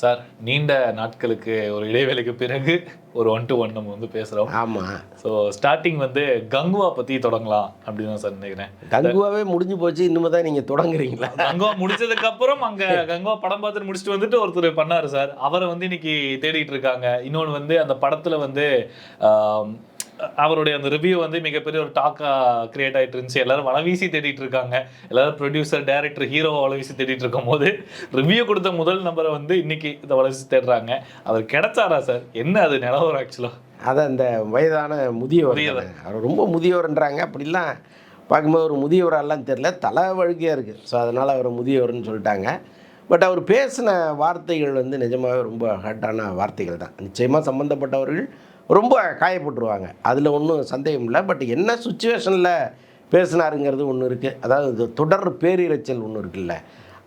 Sir நீண்ட நாட்களுக்கு ஒரு இடைவேளைக்கு பிறகு ஒரு ஒன் டு ஒன் நம்ம வந்து பேசுகிறோம் ஆமாம் ஸோ ஸ்டார்டிங் வந்து கங்குவா பற்றி தொடங்கலாம் அப்படின்னு தான் சார் நினைக்கிறேன். கங்குவாவே முடிஞ்சு போச்சு இன்னுமே தான் நீங்கள் தொடங்குறீங்களா? கங்குவா முடிச்சதுக்கு அப்புறம் அங்க கங்குவா படம் பார்த்துட்டு முடிச்சுட்டு வந்துட்டு ஒருத்தர் பண்ணாரு சார். அவரை வந்து இன்னைக்கு தேடிட்டு இருக்காங்க. இன்னொன்று வந்து அந்த படத்துல வந்து அவருடைய அந்த ரிவ்யூ வந்து மிகப்பெரிய ஒரு டாக்கா கிரியேட் ஆயிட்டு இருந்துச்சு. எல்லாரும் வளவீசி தேடிட்டு இருக்காங்க. எல்லாரும் ப்ரொடியூசர் டைரக்டர் ஹீரோ வளவீசி தேடிட்டு இருக்கும் போது ரிவ்யூ கொடுத்த முதல் நம்பரை வந்து இன்னைக்கு இந்த வளவீசி தேடுறாங்க. அவர் கிடைச்சாரா சார் என்ன அது நிலவரம் ஆக்சுவலா அதை அந்த வயதான முதியவர். அவர் ரொம்ப முதியவர்ன்றாங்க. அப்படிலாம் பார்க்கும்போது ஒரு முதியவரெல்லாம் தெரில தலை வழுக்கையாக இருக்குது ஸோ அதனால் அவர் முதியவர்னு சொல்லிட்டாங்க. பட் அவர் பேசின வார்த்தைகள் வந்து நிஜமாகவே ரொம்ப ஹர்ட்டான வார்த்தைகள் தான். நிச்சயமாக சம்மந்தப்பட்டவர்கள் ரொம்ப காயப்பட்டுருவாங்க. அதில் ஒன்றும் சந்தேகம் இல்லை. பட் என்ன சுச்சுவேஷனில் பேசினாருங்கிறது ஒன்று இருக்குது அதாவது தொடர் பேரிரைச்சல் ஒன்று இருக்குல்ல.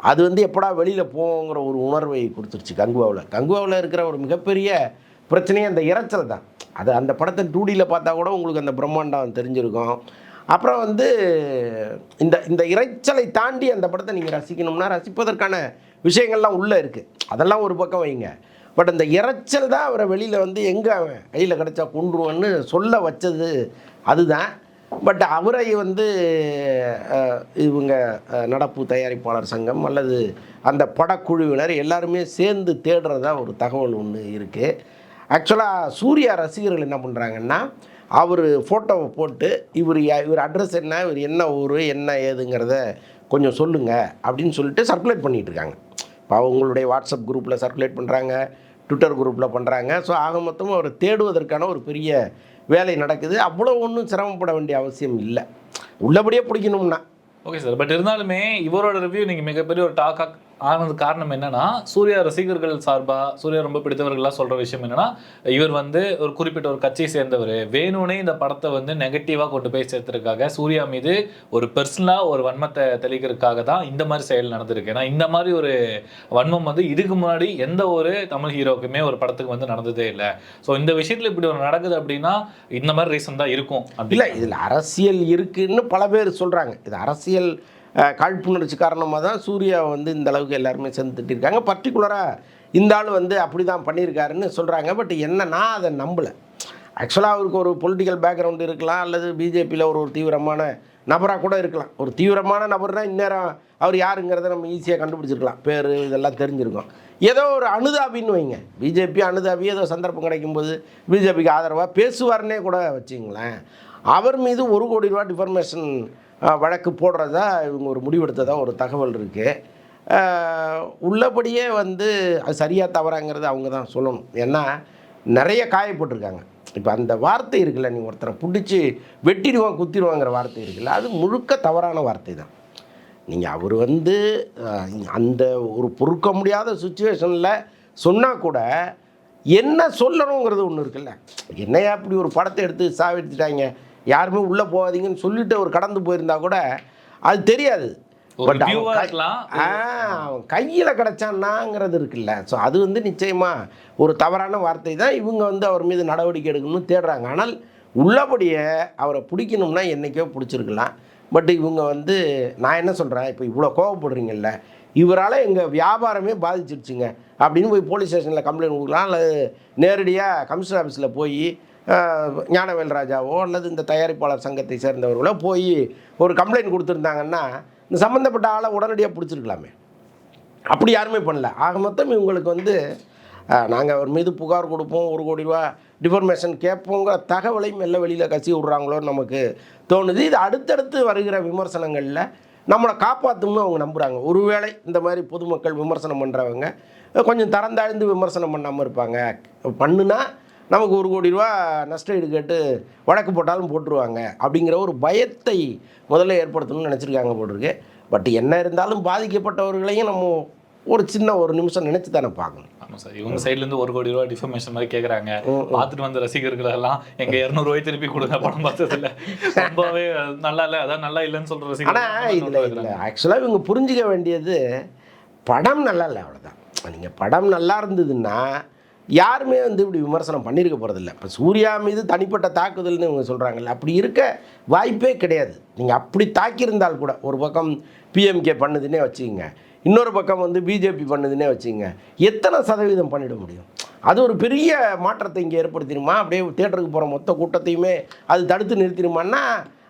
அது வந்து எப்படா வெளியில் போங்கிற ஒரு உணர்வை கொடுத்துருச்சு கங்குவாவில். கங்குவாவில் இருக்கிற ஒரு மிகப்பெரிய பிரச்சனையே அந்த இரைச்சல் தான். அது அந்த படத்தை டூடியில் பார்த்தா கூட உங்களுக்கு அந்த பிரம்மாண்டம் தெரிஞ்சிருக்கும். அப்புறம் வந்து இந்த இந்த இரைச்சலை தாண்டி அந்த படத்தை நீங்கள் ரசிக்கணும்னா ரசிப்பதற்கான விஷயங்கள்லாம் உள்ளே இருக்குது அதெல்லாம் ஒரு பக்கம் வைங்க. பட் அந்த இரைச்சல் தான் அவரை வெளியில் வந்து எங்கே அவன் கையில் கிடச்சா கொண்டுருவான்னு சொல்ல வச்சது அதுதான். பட் அவரை வந்து இவங்க நடப்பு தயாரிப்பாளர் சங்கம் அல்லது அந்த படக்குழுவினர் எல்லாருமே சேர்ந்து தேடுறதா ஒரு தகவல் ஒன்று இருக்குது ஆக்சுவலாக சூர்யா ரசிகர்கள் என்ன பண்ணுறாங்கன்னா அவர் ஃபோட்டோவை போட்டு இவர் இவர் அட்ரஸ் என்ன இவர் என்ன ஊர் என்ன ஏதுங்கிறத கொஞ்சம் சொல்லுங்கள் அப்படின்னு சொல்லிட்டு சர்க்குலேட் பண்ணிகிட்டு இருக்காங்க. அவங்களுடைய வாட்ஸ்அப் குரூப்பில் சர்க்குலேட் பண்ணுறாங்க ட்விட்டர் குரூப்பில் பண்ணுறாங்க ஸோ ஆக மொத்தமும் அவர் தேடுவதற்கான ஒரு பெரிய வேலை நடக்குது. அவ்வளோ ஒன்றும் சிரமப்பட வேண்டிய அவசியம் இல்லை. உள்ளபடியே பிடிக்கணும்னா. ஓகே சார் பட் இருந்தாலுமே இவரோட ரிவ்யூ நீங்கள் மிகப்பெரிய ஒரு டாக்காக ஆனது காரணம் என்னன்னா சூர்யா ரசிகர்கள் சார்பா சூர்யா ரொம்ப பிடித்தவர்கள்லாம் சொல்ற விஷயம் என்னன்னா இவர் வந்து ஒரு குறிப்பிட்ட ஒரு கட்சியை சேர்ந்தவர். வேணும்னே இந்த படத்தை வந்து நெகட்டிவா கொண்டு போய் சேர்த்துருக்காக சூர்யா மீது ஒரு பர்சனலா ஒரு வன்மத்தை தெளிக்கிறதுக்காக தான் இந்த மாதிரி செயல் நடந்திருக்கு. ஏன்னா இந்த மாதிரி ஒரு வன்மம் வந்து இதுக்கு முன்னாடி எந்த ஒரு தமிழ் ஹீரோக்குமே ஒரு படத்துக்கு வந்து நடந்ததே இல்லை. ஸோ இந்த விஷயத்துல இப்படி ஒரு நடக்குது அப்படின்னா இந்த மாதிரி ரீசன் தான் இருக்கும் அப்படி இல்லை இதில் அரசியல் இருக்குன்னு பல பேர் சொல்கிறாங்க இது அரசியல் காழ்ப்புணர்ச்சி காரணமாக தான் சூர்யா வந்து இந்த அளவுக்கு எல்லாருமே சேர்ந்து திட்டிருக்காங்க. பர்டிகுலராக இந்த ஆள் வந்து அப்படி தான் பண்ணியிருக்காருன்னு சொல்கிறாங்க பட் என்ன நான் அதை நம்பலை. ஆக்சுவலாக அவருக்கு ஒரு பொலிட்டிக்கல் பேக்ரவுண்டு இருக்கலாம் அல்லது பிஜேபியில் ஒரு ஒரு தீவிரமான நபராக கூட இருக்கலாம். ஒரு தீவிரமான நபர்னா இந்நேரம் அவர் யாருங்கிறத நம்ம ஈஸியாக கண்டுபிடிச்சிருக்கலாம். பேர் இதெல்லாம் தெரிஞ்சிருக்கோம். ஏதோ ஒரு அனுதாபின்னு வைங்க. பிஜேபி அனுதாபி ஏதோ சந்தர்ப்பம் கிடைக்கும்போது பிஜேபிக்கு ஆதரவாக பேசுவார்னே கூட வச்சிங்களேன். அவர் மீது ஒரு கோடி ரூபா டிஃபர்மேஷன் வழக்கு போடுறதா இவங்க ஒரு முடிவெடுத்ததாக ஒரு தகவல் இருக்குது உள்ளபடியே வந்து அது சரியாக தவறாங்கிறது அவங்க தான் சொல்லணும். ஏன்னா நிறைய காயப்பட்டிருக்காங்க இப்போ அந்த வார்த்தை இருக்குல்ல நீ ஒருத்தரை பிடிச்சி வெட்டிடுவான் குத்திடுவாங்கிற வார்த்தை இருக்குல்ல அது முழுக்க தவறான வார்த்தை தான். நீங்கள் அவர் வந்து அந்த ஒரு பொறுக்க முடியாத சுச்சுவேஷனில் சொன்னால் கூட என்ன சொல்லணுங்கிறது ஒன்று இருக்குல்ல. என்னையா அப்படி ஒரு படத்தை எடுத்து சாவிடுத்துட்டாங்க யாருமே உள்ளே போகாதீங்கன்னு சொல்லிட்டு அவர் கடந்து போயிருந்தா கூட அது தெரியாது. But அவன் கையில் கிடச்சான்னாங்கிறது இருக்குல்ல. ஸோ அது வந்து நிச்சயமாக ஒரு தவறான வார்த்தை தான். இவங்க வந்து அவர் மீது நடவடிக்கை எடுக்கணும்னு தேடுறாங்க. ஆனால் உள்ளபடியே அவரை பிடிக்கணும்னா என்றைக்கோ பிடிச்சிருக்கலாம். பட் இவங்க வந்து நான் என்ன சொல்கிறேன் இப்போ இவ்வளோ கோவப்படுறீங்கல்ல. இவரால் எங்கள் வியாபாரமே பாதிச்சிருச்சுங்க. அப்படின்னு போய் போலீஸ் ஸ்டேஷனில் கம்ப்ளைண்ட் கொடுக்கலாம். அல்லது நேரடியாக கமிஷனர் ஆஃபீஸில் போய் ஞானவேல் ராஜாவோ அல்லது இந்த தயாரிப்பாளர் சங்கத்தை சேர்ந்தவர்களோ போய் ஒரு கம்ப்ளைண்ட் கொடுத்துருந்தாங்கன்னா இந்த சம்மந்தப்பட்ட ஆளை உடனடியாக பிடிச்சிருக்கலாமே. அப்படி யாருமே பண்ணல. ஆக மொத்தம் இவங்களுக்கு வந்து நாங்கள் அவர் மீது புகார் கொடுப்போம் ஒரு கோடி ரூபா டிஃபர்மேஷன் கேட்போங்கிற தகவலை மெல்ல வெளியில் கசி விட்றாங்களோன்னு நமக்கு தோணுது. இது அடுத்தடுத்து வருகிற விமர்சனங்களில் நம்மளை காப்பாற்றும்னு அவங்க நம்புகிறாங்க ஒருவேளை இந்த மாதிரி பொதுமக்கள் விமர்சனம் பண்ணுறவங்க கொஞ்சம் தரந்தாழ்ந்து விமர்சனம் பண்ணாமல் இருப்பாங்க. பண்ணுனா நமக்கு ஒரு கோடி ரூபா நஷ்ட ஈடு கேட்டு வழக்கு போட்டாலும் போட்டுருவாங்க அப்படிங்கிற ஒரு பயத்தை முதல்ல ஏற்படுத்தணும்னு நினச்சிருக்காங்க போட்டிருக்கு. பட் என்ன இருந்தாலும் பாதிக்கப்பட்டவர்களையும் நம்ம ஒரு சின்ன ஒரு நிமிஷம் நினச்சி தானே பார்க்கணும். ஆமா சார் இவங்க சைடுல இருந்து ஒரு கோடி ரூபாய் டிஃபர்மேஷன் மாதிரி கேக்குறாங்க. பார்த்துட்டு வந்த ரசிகர்கள் எல்லாம் எங்க இருநூறு ரூபாய் திருப்பி கொடுங்க படம் பார்த்தது இல்ல ரொம்பவே நல்லா இல்ல அதான் நல்லா இல்லைன்னு சொல்ற ரசிகர்கள் ஆனால் இதில் இதில் ஆக்சுவலாக இவங்க புரிஞ்சிக்க வேண்டியது படம் நல்லா இல்லை அவ்வளோதான் நீங்கள் படம் நல்லா இருந்ததுன்னா யாருமே வந்து இப்படி விமர்சனம் பண்ணியிருக்க போகிறதில்ல இப்போ சூர்யா மீது தனிப்பட்ட தாக்குதல்னு இவங்க சொல்கிறாங்கல்ல அப்படி இருக்க வாய்ப்பே கிடையாது. நீங்கள் அப்படி தாக்கியிருந்தால் கூட ஒரு பக்கம் பிஎம்கே பண்ணுதுன்னே வச்சுக்கோங்க இன்னொரு பக்கம் வந்து பிஜேபி பண்ணுதுன்னே வச்சுக்கோங்க எத்தனை சதவீதம் பண்ணிட முடியும்? அது ஒரு பெரிய மாற்றத்தை இங்கே ஏற்படுத்திடுமா? அப்படியே தேட்டருக்கு போகிற மொத்த கூட்டத்தையுமே அது தடுத்து நிறுத்திடுமான்னா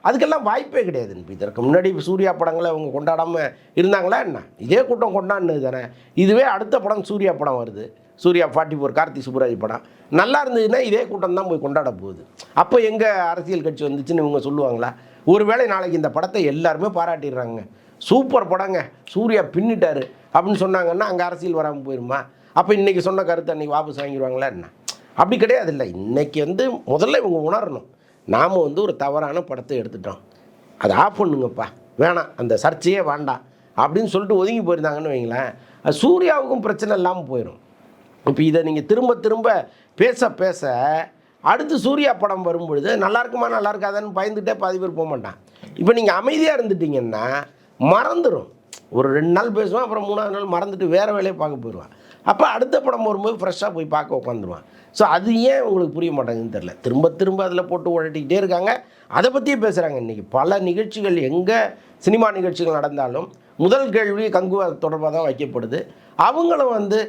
அதுக்கெல்லாம் வாய்ப்பே கிடையாது. இதற்கு முன்னாடி சூர்யா படங்களை அவங்க கொண்டாடாமல் இருந்தாங்களா என்ன? இதே கூட்டம் கொண்டாடுனது தானே. இதுவே அடுத்த படம் சூர்யா படம் வருது. சூர்யா ஃபார்ட்டி ஃபோர் கார்த்தி சுப்புராஜ் படம். நல்லா இருந்ததுன்னா இதே கூட்டம் தான் போய் கொண்டாட போகுது. அப்போ எங்கே அரசியல் கட்சி வந்துச்சுன்னு இவங்க சொல்லுவாங்களா? ஒருவேளை நாளைக்கு இந்த படத்தை எல்லாருமே பாராட்டிடுறாங்க. சூப்பர் படங்க. சூர்யா பின்னிட்டாரு. அப்படின்னு சொன்னாங்கன்னா அங்கே அரசியல் வராமல் போயிருமா? அப்போ இன்றைக்கி சொன்ன கருத்தை அன்றைக்கி வாபஸ் வாங்கிடுவாங்களா என்ன? அப்படி கிடையாது இல்லை இன்றைக்கி வந்து முதல்ல இவங்க உணரணும். நாம் வந்து ஒரு தவறான படத்தை எடுத்துட்டோம். அதை ஆஃப் பண்ணுங்கப்பா. வேணாம். அந்த சர்ச்சையே வேண்டாம். அப்படின்னு சொல்லிட்டு ஒதுங்கி போயிருந்தாங்கன்னு வைங்களேன். அது சூர்யாவுக்கும் பிரச்சனை இல்லாமல் போயிடும் இப்போ இதை நீங்கள் திரும்ப திரும்ப பேச பேச அடுத்து சூர்யா படம் வரும்பொழுது நல்லா இருக்குமா நல்லா இருக்காதான்னு பயந்துகிட்டே பாதி பேர் போக மாட்டான். இப்போ நீங்கள் அமைதியாக இருந்துட்டீங்கன்னா மறந்துடும் ஒரு ரெண்டு நாள் பேசுவான் அப்புறம் மூணாவது நாள் மறந்துட்டு வேறு வேலையை பார்க்க போயிடுவான். அப்போ அடுத்த படம் வரும்போது ஃப்ரெஷ்ஷாக போய் பார்க்க உட்காந்துருவான். ஸோ அது ஏன் உங்களுக்கு புரிய மாட்டேங்குதுன்னு தெரில திரும்ப திரும்ப அதில் போட்டு உழட்டிக்கிட்டே இருக்காங்க. அதை பற்றியே பேசுகிறாங்க இன்றைக்கி பல நிகழ்ச்சிகள் எங்கே சினிமா நிகழ்ச்சிகள் நடந்தாலும் முதல் கேள்வி கங்குவா தொடர்பாக தான் வைக்கப்படுது. அவங்களும் வந்து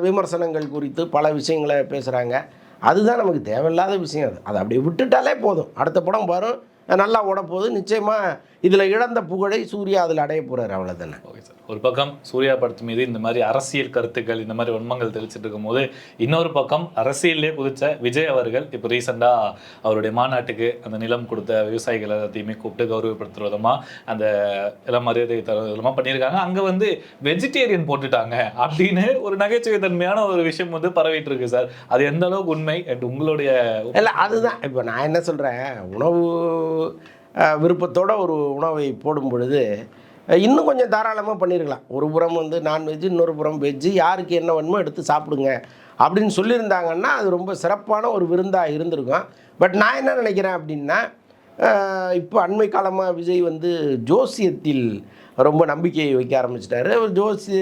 விமர்சனங்கள் குறித்து பல விஷயங்களை பேசுகிறாங்க அதுதான் நமக்கு தேவையில்லாத விஷயம் அது. அதை அப்படி விட்டுட்டாலே போதும். அடுத்த படம் வரும் நல்லா ஓட போகுது நிச்சயமாக இதில் இழந்த புகழை சூர்யா அதில் அடைய போகிறார் அவ்வளோதானே ஓகே சார். ஒரு பக்கம் சூர்யா படத்து மீது இந்த மாதிரி அரசியல் கருத்துக்கள் இந்த மாதிரி உண்மங்கள் தெளிச்சிட்டு இருக்கும்போது இன்னொரு பக்கம் அரசியல்லே குதிச்ச விஜய் அவர்கள் இப்போ ரீசெண்டாக அவருடைய மாநாட்டுக்கு அந்த நிலம் கொடுத்த விவசாயிகள் எல்லாத்தையுமே கூப்பிட்டு கௌரவப்படுத்துகிற விதமாக அந்த எல்லாம் மரியாதை தர விதமாக பண்ணியிருக்காங்க. அங்கே வந்து வெஜிடேரியன் போட்டுட்டாங்க அப்படின்னு ஒரு நகைச்சுவை தன்மையான ஒரு விஷயம் வந்து பரவிட்டு இருக்கு சார். அது எந்த அளவுக்கு உண்மை அண்ட் உங்களுடைய இல்லை அதுதான். இப்போ நான் என்ன சொல்கிறேன் உணவு விருப்பத்தோட ஒரு உணவை போடும் பொழுது இன்னும் கொஞ்சம் தாராளமாக பண்ணியிருக்கலாம் ஒரு புறம் வந்து நான்வெஜ்ஜு இன்னொரு புறம் வெஜ்ஜு யாருக்கு என்ன வேணுமோ எடுத்து சாப்பிடுங்க. அப்படின்னு சொல்லியிருந்தாங்கன்னா அது ரொம்ப சிறப்பான ஒரு விருந்தாக இருந்திருக்கும். பட் நான் என்ன நினைக்கிறேன் அப்படின்னா இப்போ அண்மை காலமாக விஜய் வந்து ஜோசியத்தில் ரொம்ப நம்பிக்கையை வைக்க ஆரம்பிச்சிட்டாரு. அவர் ஜோசி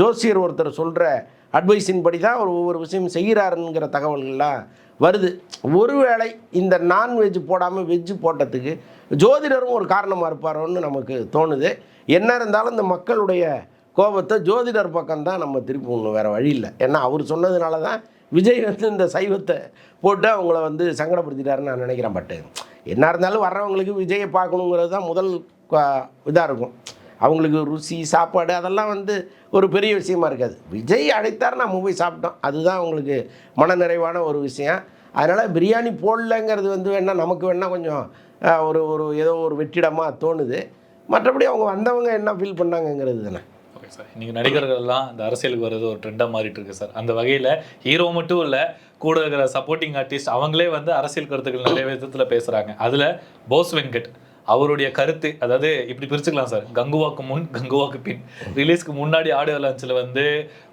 ஜோசியர் ஒருத்தர் சொல்கிற அட்வைஸின் படி தான் ஒரு ஒவ்வொரு விஷயம் செய்கிறாருங்கிற தகவல்கள்லாம் வருது. ஒருவேளை இந்த நான்வெஜ் போடாமல் வெஜ்ஜு போட்டதுக்கு ஜோதிடரும் ஒரு காரணமாக இருப்பாரோன்னு நமக்கு தோணுது. என்ன இருந்தாலும் இந்த மக்களுடைய கோபத்தை ஜோதிடர் பக்கம்தான் நம்ம திருப்பி ஒன்று வேறு வழி இல்லை. ஏன்னா அவர் சொன்னதுனால தான் விஜய் வந்து இந்த சைவத்தை போட்டு அவங்கள வந்து சங்கடப்படுத்திட்டாருன்னு நான் நினைக்கிறேன். பட்டு என்ன இருந்தாலும் வர்றவங்களுக்கு விஜயை பார்க்கணுங்கிறது தான் முதல் இதாக இருக்கும். அவங்களுக்கு ருசி சாப்பாடு அதெல்லாம் வந்து ஒரு பெரிய விஷயமா இருக்காது. விஜய் அழைத்தார் நம்ம போய் சாப்பிட்டோம். அதுதான் அவங்களுக்கு மனநிறைவான ஒரு விஷயம். அதனால் பிரியாணி போடலங்கிறது வந்து வேணால் நமக்கு வேணால் கொஞ்சம் ஒரு ஒரு ஏதோ ஒரு வெற்றிடமாக தோணுது. மற்றபடி அவங்க வந்தவங்க என்ன ஃபீல் பண்ணாங்கங்கிறது தானே. ஓகே சார் நீங்கள் நடிகர்கள் எல்லாம் இந்த அரசியலுக்கு வர்றது ஒரு ட்ரெண்டாக மாறிட்டு இருக்கு சார் அந்த வகையில் ஹீரோ மட்டும் இல்லை கூட இருக்கிற சப்போர்ட்டிங் ஆர்டிஸ்ட் அவங்களே வந்து அரசியல் கருத்துக்கள் நிறைய விதத்தில் பேசுகிறாங்க அதில் போஸ் வெங்கட். அவருடைய கருத்து அதாவது இப்படி பிரிச்சுக்கலாம் சார். கங்குவாக்கு முன் கங்குவாக்கு பின். ரிலீஸ்க்கு முன்னாடி ஆடியோ லான்ச்சில் வந்து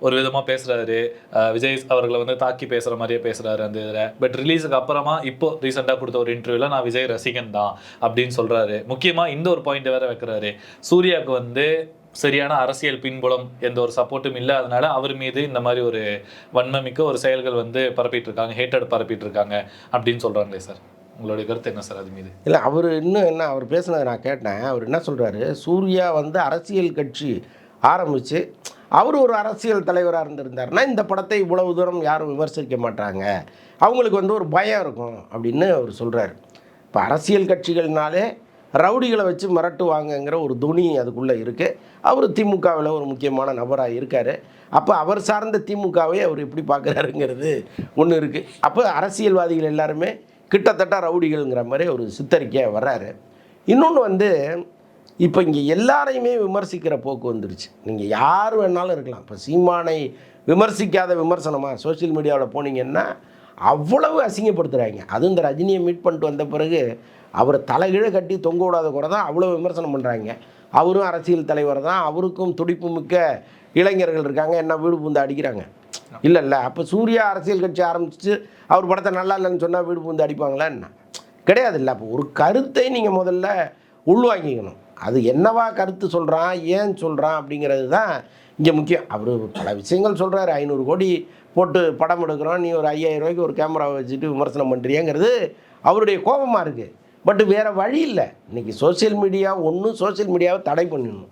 ஒரு விதமாக பேசுகிறாரு விஜய் அவர்களை வந்து தாக்கி பேசுகிற மாதிரியே பேசுகிறாரு அந்த இதில். பட் ரிலீஸுக்கு அப்புறமா இப்போ ரீசெண்டாக கொடுத்த ஒரு இன்டர்வியூவில் நான் விஜய் ரசிகன் தான் அப்படின்னு சொல்கிறாரு முக்கியமாக இந்த ஒரு பாயிண்ட் வேற வைக்கிறாரு. சூர்யாவுக்கு வந்து சரியான அரசியல் பின்புலம் எந்த ஒரு சப்போர்ட்டும் இல்லை அதனால அவர் மீது இந்த மாதிரி ஒரு வன்மமிக்க ஒரு செயல்கள் வந்து பரப்பிட்டு இருக்காங்க. ஹேட்டட் பரப்பிட்டு இருக்காங்க அப்படின்னு சொல்றாங்களே சார். உங்களுடைய கருத்து என்ன சார் அது மீது? இல்லை அவர் இன்னும் என்ன அவர் பேசுனதை நான் கேட்டேன். அவர் என்ன சொல்கிறாரு சூர்யா வந்து அரசியல் கட்சி ஆரம்பித்து அவர் ஒரு அரசியல் தலைவராக இருந்திருந்தாருன்னா இந்த படத்தை இவ்வளவு தூரம் யாரும் விமர்சிக்க மாட்டாங்க. அவங்களுக்கு வந்து ஒரு பயம் இருக்கும் அப்படின்னு அவர் சொல்கிறாரு இப்போ அரசியல் கட்சிகள்னாலே ரவுடிகளை வச்சு மிரட்டுவாங்கங்கிற ஒரு துணி அதுக்குள்ளே இருக்குது அவர் திமுகவில் ஒரு முக்கியமான நபராக இருக்கார். அப்போ அவர் சார்ந்த திமுகவை அவர் எப்படி பார்க்குறாருங்கிறது ஒன்று இருக்குது அப்போ அரசியல்வாதிகள் எல்லாருமே கிட்டத்தட்ட ரவுடிகள்ங்கிற மாதிரி ஒரு சித்தரிக்க வர்றாரு. இன்னொன்று வந்து இப்போ இங்கே எல்லாரையுமே விமர்சிக்கிற போக்கு வந்துருச்சு. நீங்கள் யார் வேணாலும் இருக்கலாம். இப்போ சீமானை விமர்சிக்காத விமர்சனமாக சோஷியல் மீடியாவில் போனீங்கன்னா அவ்வளவு அசிங்கப்படுத்துகிறாங்க அதுவும் இந்த ரஜினியை மீட் பண்ணிட்டு வந்த பிறகு அவரை தலைகீழ கட்டி தொங்க விடாத குறை தான் அவ்வளோ விமர்சனம் பண்ணுறாங்க அவரும் அரசியல் தலைவர் தான் அவருக்கும் துடிப்பு மிக்க இளைஞர்கள் இருக்காங்க. என்ன வீடு பூந்து அடிக்கிறாங்க. இல்லை இல்லை அப்போ சூர்யா அரசியல் கட்சி ஆரம்பிச்சு அவர் படத்தை நல்லா இல்லைன்னு சொன்னால் வீடு பூந்து அடிப்பாங்களா என்ன? கிடையாது இல்லை அப்போ ஒரு கருத்தை நீங்கள் முதல்ல உள்வாங்கிக்கணும். அது என்னவா கருத்து சொல்கிறான் ஏன் சொல்கிறான் அப்படிங்கிறது தான் இங்கே முக்கியம். அவர் பல விஷயங்கள் சொல்கிறாரு ஐநூறு கோடி போட்டு படம் எடுக்கிறோம். நீ ஒரு ஐயாயிரம் ரூபாய்க்கு ஒரு கேமராவை வச்சுட்டு விமர்சனம் பண்ணுறியங்கிறது அவருடைய கோபமாக இருக்குது பட் வேறு வழி இல்லை. இன்றைக்கி சோஷியல் மீடியா ஒன்றும் சோஷியல் மீடியாவை தடை பண்ணிடணும்.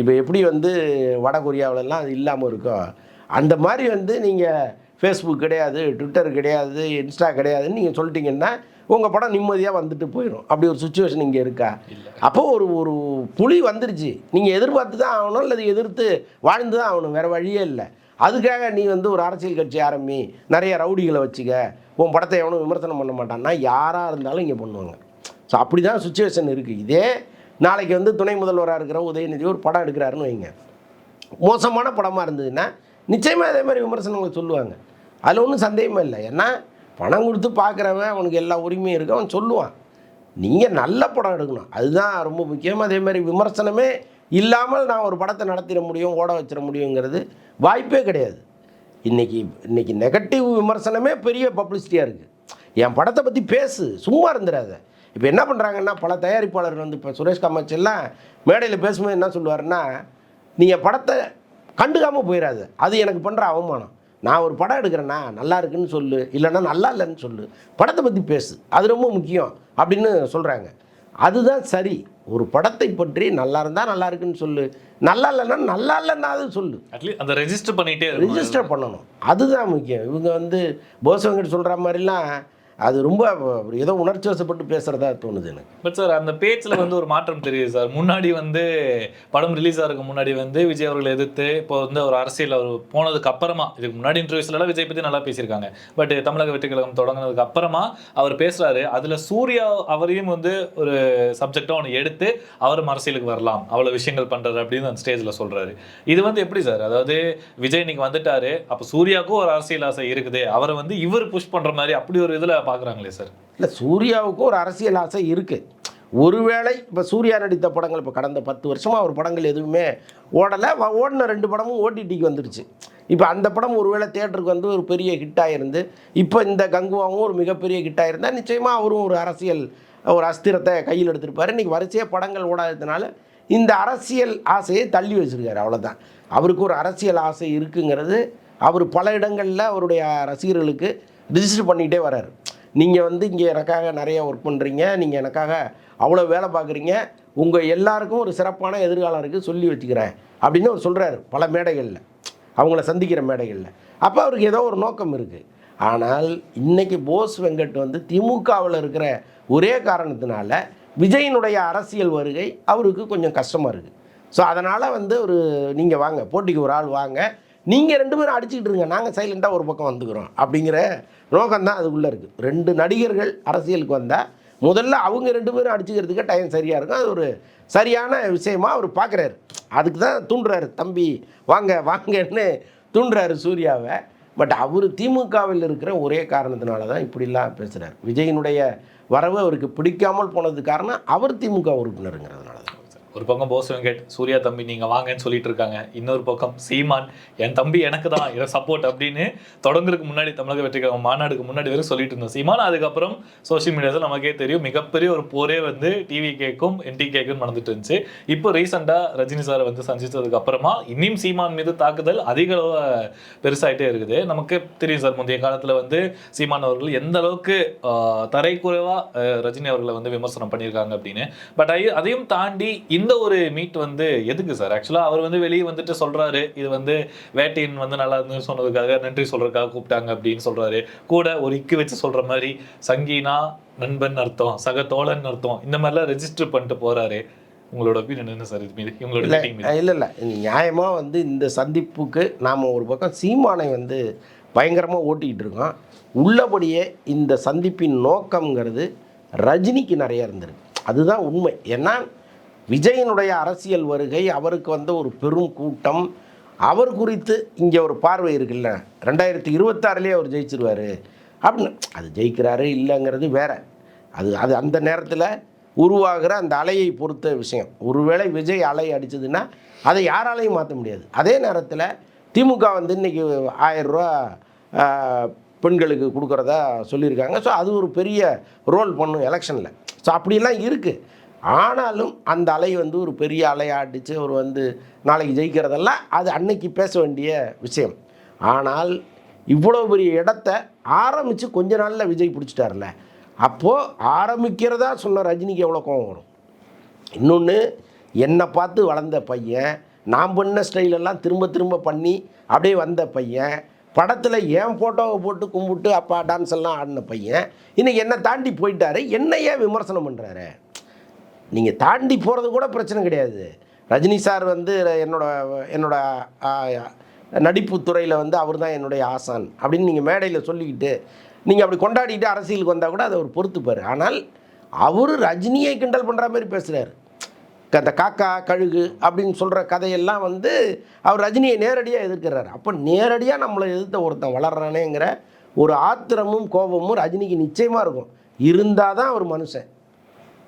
இப்போ எப்படி வந்து வட கொரியாவிலலாம் அது இல்லாமல் இருக்கோ அந்த மாதிரி வந்து நீங்கள் ஃபேஸ்புக் கிடையாது ட்விட்டர் கிடையாது இன்ஸ்டா கிடையாதுன்னு நீங்கள் சொல்லிட்டீங்கன்னா உங்கள் படம் நிம்மதியாக வந்துட்டு போயிடும் அப்படி ஒரு சுச்சுவேஷன் இங்கே இருக்கா? அப்போ ஒரு ஒரு புலி வந்துருச்சு. நீங்கள் எதிர்பார்த்து தான் ஆகணும் அல்லது எதிர்த்து வாழ்ந்து தான் ஆகணும் வேறு வழியே இல்லை. அதுக்காக நீ வந்து ஒரு அரசியல் கட்சி ஆரம்பி நிறைய ரவுடிகளை வச்சுக்க உன் படத்தை எவனும் விமர்சனம் பண்ண மாட்டான்னா யாராக இருந்தாலும் இங்கே பண்ணுவாங்க. ஸோ அப்படி தான் சுச்சுவேஷன் இருக்குது இதே நாளைக்கு வந்து துணை முதல்வராக இருக்கிற உதயநிதி ஒரு படம் எடுக்கிறாருன்னு வைங்க. மோசமான படமாக இருந்ததுன்னா நிச்சயமாக அதே மாதிரி விமர்சனங்களை சொல்லுவாங்க. அதில் ஒன்றும் சந்தேகமே இல்லை. ஏன்னா பணம் கொடுத்து பார்க்குறவன் அவனுக்கு எல்லா உரிமையும் இருக்கு அவன் சொல்லுவான். நீங்கள் நல்ல படம் எடுக்கணும். அதுதான் ரொம்ப முக்கியம். அதே மாதிரி விமர்சனமே இல்லாமல் நான் ஒரு படத்தை நடத்திட முடியும் ஓட வச்சிட முடியுங்கிறது வாய்ப்பே கிடையாது. இன்றைக்கி இன்றைக்கி நெகட்டிவ் விமர்சனமே பெரிய பப்ளிசிட்டியாக இருக்குது என் படத்தை பற்றி பேசு சும்மா இருந்துடாத. இப்போ என்ன பண்ணுறாங்கன்னா பல தயாரிப்பாளர்கள் வந்து இப்போ சுரேஷ் காமாட்சி எல்லாம் மேடையில் பேசும்போது என்ன சொல்லுவாருன்னா நீங்கள் படத்தை கண்டுக்காமல் போயிடாது அது எனக்கு பண்ணுற அவமானம். நான் ஒரு படம் எடுக்கிறேன்னா நல்லா இருக்குன்னு சொல்லு இல்லைன்னா நல்லா இல்லைன்னு சொல்லு. படத்தை பற்றி பேசு. அது ரொம்ப முக்கியம் அப்படின்னு சொல்கிறாங்க அதுதான் சரி. ஒரு படத்தை பற்றி நல்லா இருந்தால் நல்லா இருக்குன்னு சொல்லு. நல்லா இல்லைன்னா நல்லா இல்லைன்னா அது சொல்லு. அட்லீஸ்ட் அந்த ரெஜிஸ்டர் பண்ணிட்டே இருக்கணும். ரிஜிஸ்டர் பண்ணணும். அதுதான் முக்கியம். இவங்க வந்து போசவங்கிட்ட சொல்கிற மாதிரிலாம் அது ரொம்ப ஏதோ உணர்ச்சி வசப்பட்டு பேசுகிறதா தோணுது எனக்கு. பட் சார் அந்த பேச்சில் வந்து ஒரு மாற்றம் தெரியுது சார் முன்னாடி வந்து படம் ரிலீஸ் ஆகிறதுக்கு முன்னாடி வந்து விஜய் அவர்களை எதிர்த்து இப்போ வந்து ஒரு அரசியல் அவர் போனதுக்கு அப்புறமா இதுக்கு முன்னாடி இன்டர்வியூஸ்லாம் விஜய் பற்றி நல்லா பேசியிருக்காங்க. பட் தமிழக வெற்றி கழகம் தொடங்கினதுக்கு அப்புறமா அவர் பேசுகிறாரு அதில் சூர்யா அவரையும் வந்து ஒரு சப்ஜெக்டாக ஒன்று எடுத்து அவரும் அரசியலுக்கு வரலாம் அவ்வளோ விஷயங்கள் பண்ணுறாரு அப்படின்னு அந்த ஸ்டேஜில் சொல்கிறாரு இது வந்து எப்படி சார் அதாவது விஜய் இன்னைக்கு வந்துட்டாரு அப்போ சூர்யாவுக்கும் ஒரு அரசியல் ஆசை இருக்குது அவரை வந்து இவர் புஷ் பண்ணுற மாதிரி அப்படி ஒரு இதில் பார்க்குறாங்களே சார்? இல்லை சூர்யாவுக்கும் ஒரு அரசியல் ஆசை இருக்குது ஒருவேளை இப்போ சூர்யா நடித்த படங்கள் இப்போ கடந்த பத்து வருஷமாக அவர் படங்கள் எதுவுமே ஓடலை. ஓடின ரெண்டு படமும் ஓடிடிக்கு வந்துடுச்சு. இப்போ அந்த படம் ஒருவேளை தேட்டருக்கு வந்து ஒரு பெரிய ஹிட்டாக இருந்து இப்போ இந்த கங்குவாவும் ஒரு மிகப்பெரிய ஹிட்டாக இருந்தால் நிச்சயமாக அவரும் ஒரு அரசியல் ஒரு அஸ்திரத்தை கையில் எடுத்திருப்பார். இன்றைக்கி வரிசையாக படங்கள் ஓடாததுனால இந்த அரசியல் ஆசையை தள்ளி வச்சுருக்காரு அவ்வளோதான் அவருக்கு ஒரு அரசியல் ஆசை இருக்குங்கிறது அவர் பல இடங்களில் அவருடைய ரசிகர்களுக்கு ரிஜிஸ்டர் பண்ணிக்கிட்டே வர்றாரு நீங்கள் வந்து இங்கே எனக்காக நிறைய ஒர்க் பண்ணுறீங்க நீங்கள் எனக்காக அவ்வளோ வேலை பார்க்குறீங்க. உங்கள் எல்லாருக்கும் ஒரு சிறப்பான எதிர்காலம் இருக்குது சொல்லி வச்சுக்கிறேன். அப்படின்னு அவர் சொல்கிறாரு பல மேடைகளில். அவங்கள சந்திக்கிற மேடைகளில். அப்போ அவருக்கு ஏதோ ஒரு நோக்கம் இருக்குது ஆனால் இன்றைக்கி போஸ் வெங்கட் வந்து திமுகவில் இருக்கிற ஒரே காரணத்தினால விஜயினுடைய அரசியல் வருகை அவருக்கு கொஞ்சம் கஷ்டமாக இருக்குது ஸோ அதனால் வந்து ஒரு நீங்கள் வாங்க போட்டிக்கு ஒரு ஆள் வாங்க. நீங்கள் ரெண்டு பேரும் அடிச்சுக்கிட்டு இருங்க நாங்கள் சைலண்ட்டாக ஒரு பக்கம் வந்துக்கிறோம் அப்படிங்கிற நோக்கம் தான் அதுக்குள்ளே இருக்குது ரெண்டு நடிகர்கள் அரசியலுக்கு வந்தால் முதல்ல அவங்க ரெண்டு பேரும் அடிச்சுக்கிறதுக்கு டைம் சரியாக இருக்கும். அது ஒரு சரியான விஷயமா அவர் பார்க்குறாரு அதுக்கு தான் தூண்டுறாரு. தம்பி வாங்க வாங்கன்னு தூண்டுறாரு சூர்யாவை. பட் அவர் திமுகவில் இருக்கிற ஒரே காரணத்தினால தான் இப்படிலாம் பேசுகிறார் விஜயினுடைய வரவு அவருக்கு பிடிக்காமல் போனது காரணம் அவர் திமுக உறுப்பினருங்கிறதுனால தான் ஒரு பக்கம் போஸ் வெங்கட் சூர்யா தம்பி நீங்க வாங்கன்னு சொல்லிட்டு இருக்காங்க இன்னொரு பக்கம் சீமான் என் தம்பி எனக்கு தான் இதை சப்போர்ட் அப்படின்னு தொடங்குறதுக்கு முன்னாடி தமிழக வெற்றி மாநாடுக்கு முன்னாடி வரைக்கும் சொல்லிட்டு இருந்தோம். சீமான் அதுக்கப்புறம் சோஷியல் மீடியாஸில் நமக்கே தெரியும் மிகப்பெரிய ஒரு போரே வந்து டிவி கேக்கும் என்டி கேக்கும் நடந்துட்டு இருந்துச்சு. இப்போ ரீசெண்டாக ரஜினி சாரை வந்து சந்திச்சதுக்கு அப்புறமா இன்னும் சீமான் மீது தாக்குதல் அதிக அளவு பெருசாயிட்டே இருக்குது. நமக்கு தெரியும் சார் முந்தைய காலத்தில் வந்து சீமான் அவர்கள் எந்த அளவுக்கு தரைக்குறைவாக ரஜினி அவர்களை வந்து விமர்சனம் பண்ணியிருக்காங்க அப்படின்னு. பட் அதையும் தாண்டி இந்த ஒரு மீட் வந்து எதுக்கு சார் ஆக்சுவலாக அவர் வந்து வெளியே வந்துட்டு சொல்றாரு இது வந்து வேட்டையின் வந்து நல்லா இருந்து சொன்னதுக்காக நன்றி சொல்றதுக்காக கூப்பிட்டாங்க அப்படின்னு சொல்றாரு. கூட ஒரு இக்கு வச்சு சொல்ற மாதிரி சங்கீனா நண்பன் அர்த்தம் சக தோழன் அர்த்தம் இந்த மாதிரிலாம் ரெஜிஸ்டர் பண்ணிட்டு போறாரு. உங்களோட ஒப்பீனியன் என்ன சார் இது மீது உங்களோட இல்லை இல்லை இல்லை. நியாயமாக வந்து இந்த சந்திப்புக்கு நாம் ஒரு பக்கம் சீமானை வந்து பயங்கரமாக ஓட்டிக்கிட்டு இருக்கோம். உள்ளபடியே இந்த சந்திப்பின் நோக்கம்ங்கிறது ரஜினிக்கு நிறைய இருந்திருக்கு. அதுதான் உண்மை. ஏன்னா விஜயனுடைய அரசியல் வருகை அவருக்கு வந்து ஒரு பெரும் கூட்டம். அவர் குறித்து இங்கே ஒரு பார்வை இருக்குல்ல. ரெண்டாயிரத்தி இருபத்தாறுலேயே அவர் ஜெயிச்சிருவார். அப்படின்னு அது ஜெயிக்கிறாரு இல்லைங்கிறது வேற. அது அது அந்த நேரத்தில் உருவாகிற அந்த அலையை பொறுத்த விஷயம். ஒருவேளை விஜய் அலை அடிச்சதுன்னா அதை யாராலையும் மாற்ற முடியாது. அதே நேரத்தில் திமுக வந்து இன்றைக்கி ஆயிரரூவா பெண்களுக்கு கொடுக்குறதா சொல்லியிருக்காங்க. ஸோ அது ஒரு பெரிய ரோல் பண்ணும் எலெக்ஷனில். ஸோ அப்படிலாம் இருக்குது ஆனாலும் அந்த அலை வந்து ஒரு பெரிய அலையை அவர் வந்து நாளைக்கு ஜெயிக்கிறதெல்லாம் அது அன்னைக்கு பேச வேண்டிய விஷயம். ஆனால் இவ்வளோ பெரிய இடத்த ஆரம்பித்து கொஞ்ச நாளில் விஜய் பிடிச்சிட்டார்ல அப்போது ஆரம்பிக்கிறதா சொன்ன ரஜினிக்கு எவ்வளோ கோவம் வரும். இன்னொன்று என்னை பார்த்து வளர்ந்த பையன் நான் பண்ண ஸ்டைலெல்லாம் திரும்ப திரும்ப பண்ணி அப்படியே வந்த பையன் படத்தில் என் ஃபோட்டோவை போட்டு கும்பிட்டு அப்பா டான்ஸ் எல்லாம் ஆடின பையன் இன்னைக்கு என்னை தாண்டி போயிட்டாரு. என்ன ஏன் விமர்சனம் பண்ணுறாரு நீங்கள் தாண்டி போகிறது கூட பிரச்சனை கிடையாது. ரஜினி சார் வந்து என்னோட என்னோட நடிப்பு துறையில் வந்து அவர் தான் என்னுடைய ஆசான் அப்படின்னு நீங்கள் மேடையில் சொல்லிக்கிட்டு நீங்கள் அப்படி கொண்டாடிட்டு அரசியலுக்கு வந்தால் கூட அதை அவர் பொறுத்துப்பார். ஆனால் அவர் ரஜினியை கிண்டல் பண்ணுற மாதிரி பேசுகிறார் அந்த காக்கா கழுகு அப்படின்னு சொல்கிற கதையெல்லாம் வந்து அவர் ரஜினியை நேரடியாக எதிர்க்கிறார். அப்போ நேரடியாக நம்மளை எதிர்த்த ஒருத்தன் வளர்றானேங்கிற ஒரு ஆத்திரமும் கோபமும் ரஜினிக்கு நிச்சயமாக இருக்கும். இருந்தால் தான் அவர் மனுஷன்.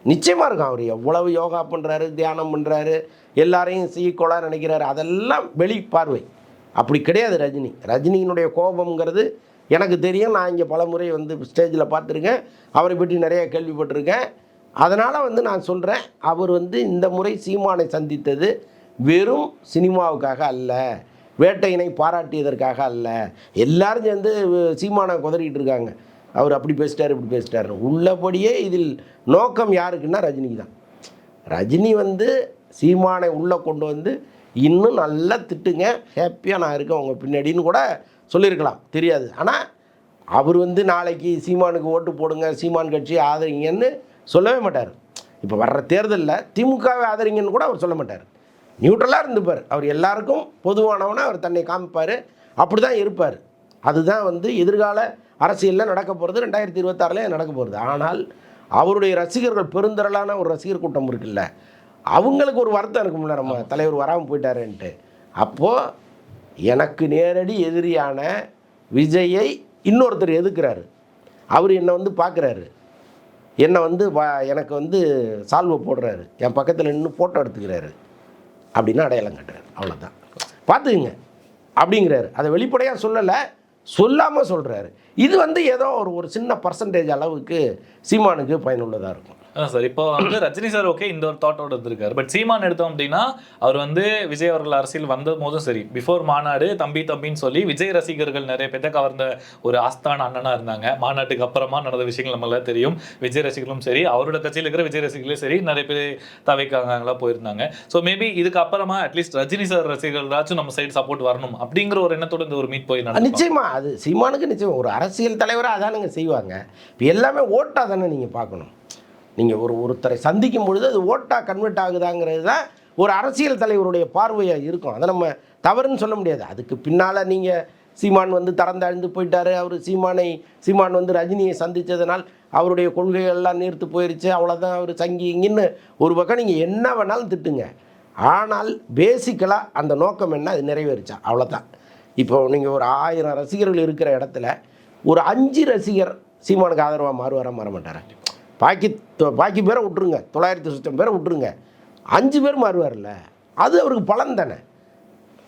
நிச்சயமாக இருக்கும். அவர் எவ்வளவு யோகா பண்ணுறாரு தியானம் பண்ணுறாரு எல்லாரையும் சீக்கோளாக நினைக்கிறாரு. அதெல்லாம் வெளி பார்வை. அப்படி கிடையாது ரஜினி. ரஜினியினுடைய கோபம்ங்கிறது எனக்கு தெரியும். நான் இங்கே பல முறை வந்து ஸ்டேஜில் பார்த்துருக்கேன். அவரை பற்றி நிறைய கேள்விப்பட்டிருக்கேன். அதனால் வந்து நான் சொல்கிறேன் அவர் வந்து இந்த முறை சீமானை சந்தித்தது வெறும் சினிமாவுக்காக அல்ல வேட்டையினை பாராட்டியதற்காக அல்ல. எல்லாரும் சேர்ந்து சீமானை குதறிக்கிட்டு இருக்காங்க. அவர் அப்படி பேசிட்டார் இப்படி பேசிட்டாரு. உள்ளபடியே இதில் நோக்கம் யாருக்குன்னா ரஜினிக்கு தான். ரஜினி வந்து சீமானை உள்ளே கொண்டு வந்து இன்னும் நல்லா திட்டுங்க ஹாப்பியாக நான் இருக்கேன் உங்கள் பின்னாடின்னு கூட சொல்லியிருக்கலாம். தெரியாது. ஆனால் அவர் வந்து நாளைக்கு சீமானுக்கு ஓட்டு போடுங்க சீமான் கட்சி ஆதரிங்கன்னு சொல்லவே மாட்டார். இப்போ வர்ற தேர்தலில் திமுகவை ஆதரிங்கன்னு கூட அவர் சொல்ல மாட்டார். நியூட்ரலாக இருந்துப்பார். அவர் எல்லாருக்கும் பொதுவானவனா அவர் தன்னை காமிப்பார். அப்படி தான் இருப்பார். அதுதான் வந்து எதிர்கால அரசியலில் நடக்க போகிறது ரெண்டாயிரத்தி இருபத்தாறுலேயே நடக்க போகிறது ஆனால் அவருடைய ரசிகர்கள் பெருந்திரளான ஒரு ரசிகர் கூட்டம் இருக்குல்ல அவங்களுக்கு ஒரு வருத்தம் இருக்கும்ல நம்ம தலைவர் வராமல் போயிட்டாருன்ட்டு. அப்போது எனக்கு நேரடி எதிரியான விஜயை இன்னொருத்தர் எதுக்குறாரு? அவர் என்னை வந்து பார்க்குறாரு என்னை வந்து எனக்கு வந்து சால்வை போடுறாரு. என் பக்கத்தில் நின்று ஃபோட்டோ எடுத்துக்கிறாரு. அப்படின்னு அடையாளம் கட்டுறாரு. அவ்வளோதான் பார்த்துக்குங்க. அப்படிங்கிறாரு. அதை வெளிப்படையாக சொல்லலை. சொல்லாமல் சொல்கிறாரு இது வந்து ஏதோ ஒரு ஒரு சின்ன பர்சன்டேஜ் அளவுக்கு சீமானுக்கு பயனுள்ளதாக இருக்கும். அதான் சார் இப்போ வந்து ரஜினி சார் ஓகே இந்த ஒரு தாட்டோட இருந்திருக்காரு பட் சீமான் எடுத்தோம் அப்படின்னா அவர் வந்து விஜய் அவர்கள் அரசியல் வந்த போதும் சரி பிஃபோர் மாநாடு தம்பி தம்பின்னு சொல்லி விஜய் ரசிகர்கள் நிறைய பேர்த்த கவர்ந்த ஒரு ஆஸ்தான அண்ணனா இருந்தாங்க. மாநாட்டுக்கு அப்புறமா நடந்த விஷயங்கள் நம்ம எல்லாம் தெரியும். விஜய் ரசிகர்களும் சரி அவரோட கட்சியில் இருக்கிற விஜய் ரசிகர்களும் சரி நிறைய பேர் தவைக்காங்களா போயிருந்தாங்க. ஸோ மேபி இதுக்கு அப்புறமா அட்லீஸ்ட் ரஜினி சார் ரசிகர்களாச்சும் நம்ம சைடு சப்போர்ட் வரணும் அப்படிங்கிற ஒரு எண்ணத்தோட இந்த ஒரு மீட் போய் நிச்சயமா. அது சீமானுக்கு நிச்சயம். ஒரு அரசியல் தலைவராக அதானுங்க செய்வாங்க. இப்போ எல்லாமே ஓட்டாக தானே நீங்கள் பார்க்கணும். நீங்கள் ஒரு ஒருத்தரை சந்திக்கும் பொழுது அது ஓட்டாக கன்வெர்ட் ஆகுதாங்கிறது தான் ஒரு அரசியல் தலைவருடைய பார்வையாக இருக்கும். அதை நம்ம தவறுன்னு சொல்ல முடியாது. அதுக்கு பின்னால் நீங்கள் சீமான் வந்து திறந்தாழ்ந்து போயிட்டார். அவர் சீமானை சீமான் வந்து ரஜினியை சந்தித்ததனால் அவருடைய கொள்கைகள்லாம் நீர்த்து போயிருச்சு. அவ்வளோதான் அவர் சங்கிங்கன்னு ஒரு பக்கம் நீங்கள் என்ன வேணாலும் திட்டுங்க. ஆனால் பேசிக்கலாக அந்த நோக்கம் என்ன? அது நிறைவேறிச்சா? அவ்வளோதான் இப்போ நீங்கள் ஒரு ஆயிரம் ரசிகர்கள் இருக்கிற இடத்துல ஒரு அஞ்சு ரசிகர் சீமானுக்கு ஆதரவாக மாறுவாரா மாற மாட்டாரா? பாக்கி தொ- பாக்கி பேரை விட்டுருங்க. தொள்ளாயிரத்தி சுத்தம் பேரை விட்டுருங்க. அஞ்சு பேர் மாறுவார்ல. அது அவருக்கு பலன் தானே.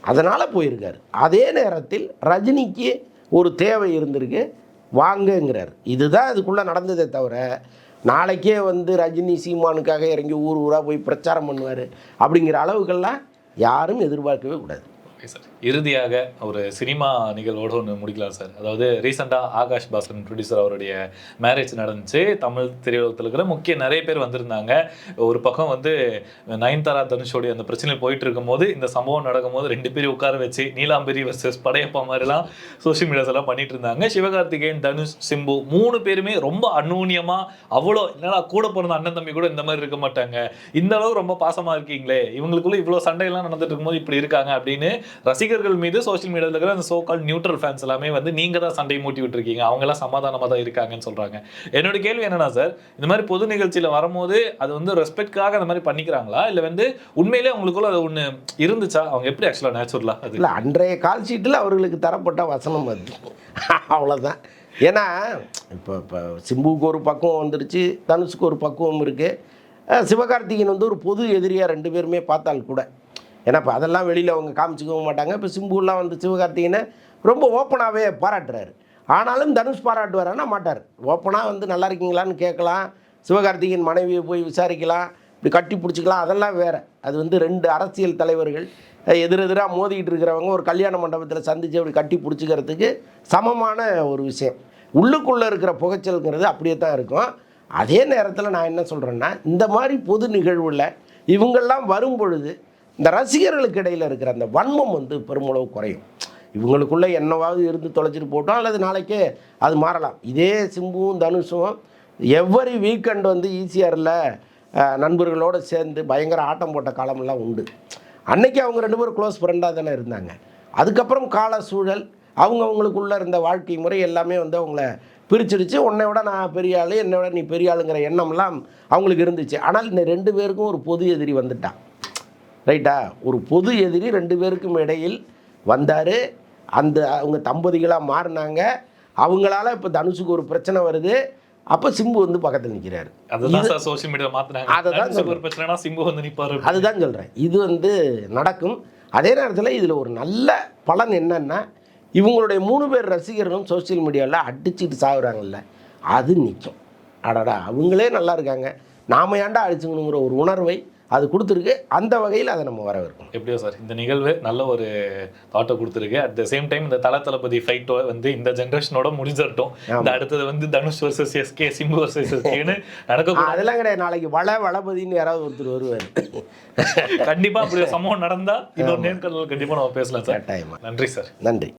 அதனால் போயிருக்கார். அதே நேரத்தில் ரஜினிக்கு ஒரு தேவை இருந்திருக்கு. வாங்கங்கிறார். இதுதான் அதுக்குள்ளே நடந்ததே தவிர நாளைக்கே வந்து ரஜினி சீமானுக்காக இறங்கி ஊர் ஊராக போய் பிரச்சாரம் பண்ணுவார் அப்படிங்கிற அளவுக்கெல்லாம் யாரும் எதிர்பார்க்கவே கூடாது. ஓகே சார் இறுதியாக ஒரு சினிமா நிகழ்வோடு ஒன்று முடிக்கலாம் சார். அதாவது ரீசெண்டாக ஆகாஷ் பாஸ்கரன் ப்ரொடியூசர் அவருடைய மேரேஜ் நடந்துச்சு. தமிழ் திரையுலகத்தில் இருக்கிற முக்கிய நிறைய பேர் வந்திருந்தாங்க. ஒரு பக்கம் வந்து நயன்தாரா தனுஷோடைய அந்த பிரச்சனை போயிட்டு இருக்கும்போது இந்த சம்பவம் நடக்கும்போது ரெண்டு பேரும் உட்கார வச்சு நீலாம்பரி வர்சஸ் படையப்பா மாதிரிலாம் சோஷியல் மீடியாஸ் எல்லாம் பண்ணிட்டு இருந்தாங்க. சிவகார்த்திகேயன் தனுஷ் சிம்பு மூணு பேருமே ரொம்ப அநூன்யமாக அவ்வளோ என்னடா கூட பிறந்த அண்ணன் தம்பி கூட இந்த மாதிரி இருக்க மாட்டாங்க. இந்த அளவு ரொம்ப பாசமாக இருக்கீங்களே. இவங்களுக்குள்ள இவ்வளோ சண்டையெல்லாம் நடந்துட்டு இருக்கும்போது இப்படி இருக்காங்க அப்படின்னு ரசிகர்கள் மீது சோஷியல் மீடியாவில் இருக்கிற அந்த சோ கால் நியூட்ரல் ஃபேன்ஸ் எல்லாமே வந்து நீங்க தான் சண்டை மூட்டி விட்டுருக்கீங்க. அவங்க எல்லாம் தான் இருக்காங்கன்னு சொல்றாங்க. என்னோட கேள்வி என்னன்னா சார் இந்த மாதிரி பொது நிகழ்ச்சியில் வரும்போது அது வந்து ரெஸ்பெக்ட்காக அந்த மாதிரி பண்ணிக்கிறாங்களா? இல்லை வந்து உண்மையிலே அவங்களுக்குள்ள அது ஒன்று இருந்துச்சா? அவங்க எப்படி ஆக்சுவலாக நேச்சுரலா அது? இல்லை அன்றைய கால் ஷீட்டில் அவர்களுக்கு தரப்பட்ட வசனம் அது. அவ்வளோதான் ஏன்னா இப்போ இப்போ சிம்புவுக்கு ஒரு பக்குவம் வந்துருச்சு தனுஷுக்கு ஒரு பக்குவம் இருக்குது சிவகார்த்திகேயன் வந்து ஒரு பொது எதிரியாக ரெண்டு பேருமே பார்த்தால் கூட ஏன்னா இப்போ அதெல்லாம் வெளியில் அவங்க காமிச்சிக்கவும் மாட்டாங்க. இப்போ சிம்புலாம் வந்து சிவகார்த்திகேயனை ரொம்ப ஓப்பனாகவே பாராட்டுறாரு. ஆனாலும் தனுஷ் பாராட்டுவாரானா மாட்டார். ஓப்பனாக வந்து நல்லா இருக்கீங்களான்னு கேட்கலாம். சிவகார்த்திகேயன் மனைவியை போய் விசாரிக்கலாம். இப்படி கட்டி பிடிச்சிக்கலாம். அதெல்லாம் வேறு. அது வந்து ரெண்டு அரசியல் தலைவர்கள் எதிரெதிராக மோதிக்கிட்டு இருக்கிறவங்க ஒரு கல்யாண மண்டபத்தில் சந்தித்து அப்படி கட்டி பிடிச்சிக்கிறதுக்கு சமமான ஒரு விஷயம். உள்ளுக்குள்ளே இருக்கிற புகைச்சல்ங்கிறது அப்படியே தான் இருக்கும். அதே நேரத்தில் நான் என்ன சொல்கிறேன்னா இந்த மாதிரி பொது நிகழ்வில் இவங்கெல்லாம் வரும் பொழுது இந்த ரசிகர்களுக்கு இடையில் இருக்கிற அந்த வன்மம் வந்து பெருமளவு குறையும். இவங்களுக்குள்ளே என்னவாவது இருந்து தொலைச்சிட்டு போட்டோம் அல்லது நாளைக்கே அது மாறலாம். இதே சிம்புவும் தனுஷும் எவ்வரி வீக்கெண்ட் வந்து ஈசிஆரில் நண்பர்களோடு சேர்ந்து பயங்கர ஆட்டம் போட்ட காலமெல்லாம் உண்டு. அன்னைக்கு அவங்க ரெண்டு பேரும் க்ளோஸ் ஃப்ரெண்டாக தானே இருந்தாங்க. அதுக்கப்புறம் கால சூழல் அவங்க அவங்களுக்குள்ளே இருந்த வாழ்க்கை முறை எல்லாமே வந்து அவங்கள பிரிச்சிடுச்சு. உன்னை விட நான் பெரிய ஆள் என்னை விட நீ பெரிய ஆளுங்கிற எண்ணம்லாம் அவங்களுக்கு இருந்துச்சு. ஆனால் இந்த ரெண்டு பேருக்கும் ஒரு பொது எதிரி வந்துட்டான். ரைட்டா? ஒரு பொது எதிரி ரெண்டு பேருக்கும் இடையில் வந்தார். அந்த அவங்க தம்பதிகளாக மாறினாங்க. அவங்களால இப்போ தனுஷுக்கு ஒரு பிரச்சனை வருது. அப்போ சிம்பு வந்து பக்கத்தில் நிற்கிறாரு அதுதான் சோஷியல் மீடியா மாத்தினாங்க. அததான் தனுஷுக்கு ஒரு பிரச்சனைனா சிம்பு வந்து அதுதான் சொல்கிறேன் இது வந்து நடக்கும். அதே நேரத்தில் இதில் ஒரு நல்ல பலன் என்னன்னா இவங்களுடைய மூணு பேர் ரசிகர்களும் சோஷியல் மீடியாவில் அடிச்சுட்டு சாகுறாங்கல்ல அது நிற்கும் அடடா அவங்களே நல்லா இருக்காங்க. நாம ஏன்டா அடிச்சுக்கணுங்கிற ஒரு உணர்வை அது கொடுத்துருக்கு. அந்த வகையில் அதை நம்ம வரவேற்கணும் எப்படியோ சார் இந்த நிகழ்வு நல்ல ஒரு தாட்டை கொடுத்துருக்கு. அட் த சேம் டைம் இந்த தல தளபதி ஃபைட்டோ வந்து இந்த ஜென்ரேஷனோட முடிஞ்சிடட்டும் இந்த அடுத்தது வந்து Dhanush versus SK Simbu versus எஸ்கேன்னு நடக்க ஆ, அதெல்லாம் கிடையாது. நாளைக்கு வள வளபதின்னு யாராவது ஒருத்தர் வருவார். கண்டிப்பா அப்படி சம்பவம் நடந்தா இன்னொரு நேர்காணல் கண்டிப்பா நம்ம பேசலாம் சார். நன்றி சார். நன்றி.